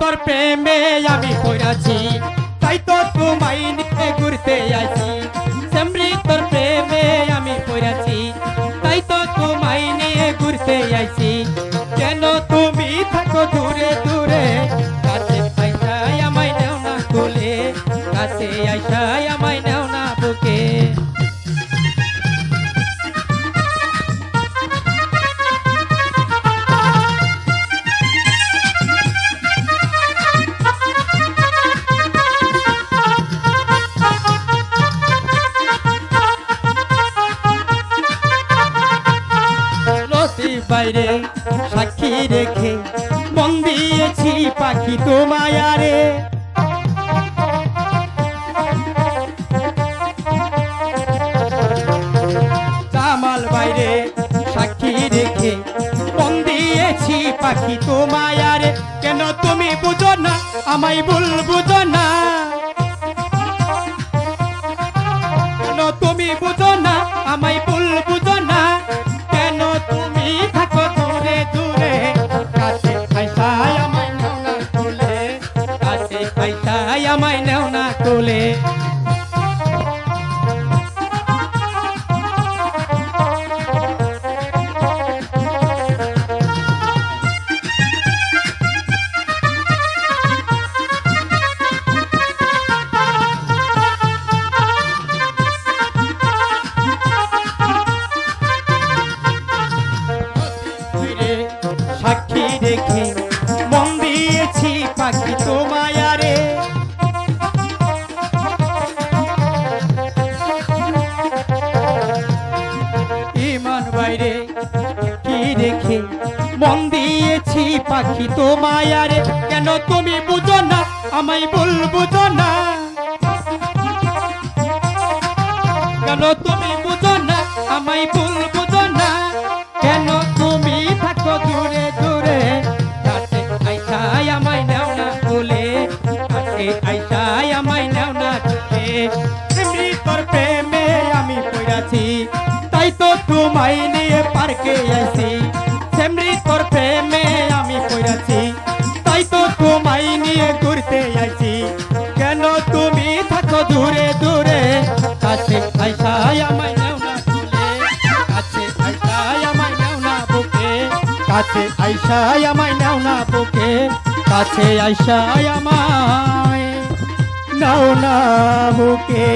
তোর প্রেমে আমি তাই তো তোমায় নিয়ে ঘুরতে আছি বাইরে সাক্ষী রেখে মন দিয়েছি পাখি তোমায় আরে। জামাল বাইরে সাক্ষী রেখে মন দিয়েছি পাখি তোমায় আরে। কেন তুমি বুঝো না, আমায় ভুল বুঝো না। কেন তুমি বুঝো ফিরে সাক্ষী রেখে মন দিয়েছি পাখি তোমায়। রেখে মন দিয়েছি পাখি তোমায়, আরে কেন তুমি বুঝো না? আমায় ভুল বুঝো না। কেন তুমি বুঝো না? আমায় ভুল বুঝো না। কেন তুমি থাকো দূরে দূরে? কাছে আইসাই আমায় নেও না কোলে কাছে আইসাই আমায় নেও না কোলে এমনি তোর প্রেমে আমি পড়াছি তাই তো তোমায় নিয়ে পার্কে আইছি। তোমায় নিয়ে ঘুরতে আইছি। কেন তুমি থাকো দূরে দূরে? কাছে আইসাই আমায় নেও না কাছে আইসাই আমায় না বুকে। কাছে আইসাই আমায় নেও না বুকে। কাছে আইসাই আমায় নাও না বুকে।